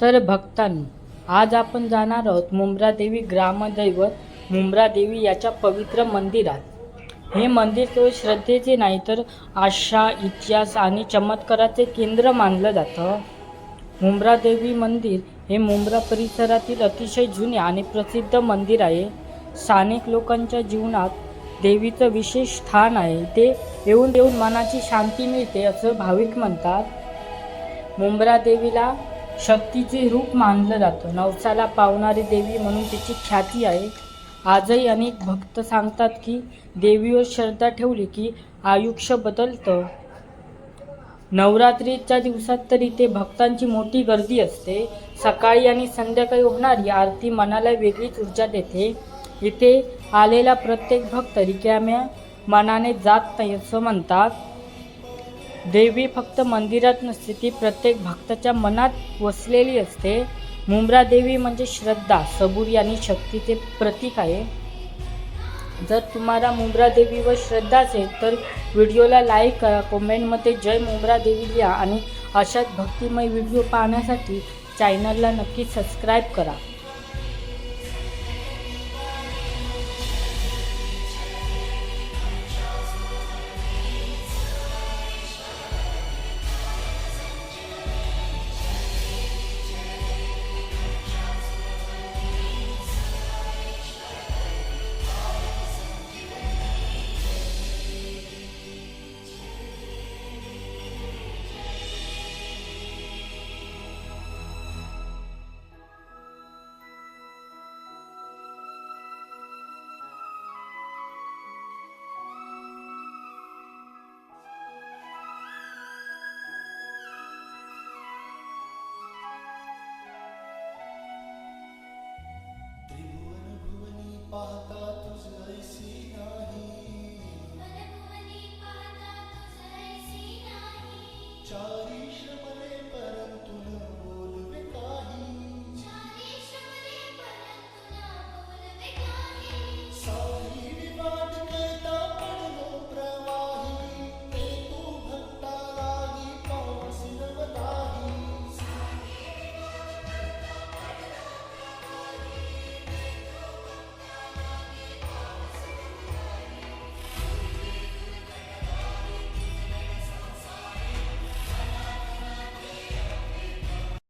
तर भक्तांनी आज आपण जाणार आहोत मुंब्रा देवी ग्रामदैवत मुंब्रा देवी याच्या पवित्र मंदिरात. हे मंदिर केवळ श्रद्धेचे नाही तर आशा इतिहास आणि चमत्काराचे केंद्र मानलं जातं. मुंब्रा देवी मंदिर हे मुंब्रा परिसरातील अतिशय जुने आणि प्रसिद्ध मंदिर आहे. स्थानिक लोकांच्या जीवनात देवीचं विशेष स्थान आहे. ते येऊन येऊन मनाची शांती मिळते असं भाविक म्हणतात. मुंब्रा देवीला शक्तीचे रूप मानलं जातं. नवसाला पावणारी देवी म्हणून तिची ख्याती आहे. आजही अनेक भक्त सांगतात की देवीवर श्रद्धा ठेवली की आयुष्य बदलतं. नवरात्रीच्या दिवसात तर इथे भक्तांची मोठी गर्दी असते. सकाळी आणि संध्याकाळी होणारी आरती मनाला वेगळीच ऊर्जा देते. इथे आलेला प्रत्येक भक्त रिकाम्या मनाने जात नाही असं म्हणतात. देवी फक्त मंदिरात नसते ती प्रत्येक भक्ताच्या मनात वसलेली असते. मुंब्रा देवी म्हणजे श्रद्धा सबुरी आणि शक्तीचे प्रतीक आहे. जर तुम्हाला मुंब्रा देवीवर श्रद्धा असेल तर व्हिडिओला लाईक करा कॉमेंटमध्ये जय मुंब्रा देवी लिहा आणि अशाच भक्तिमय व्हिडिओ पाहण्यासाठी चॅनलला नक्की सबस्क्राईब करा. my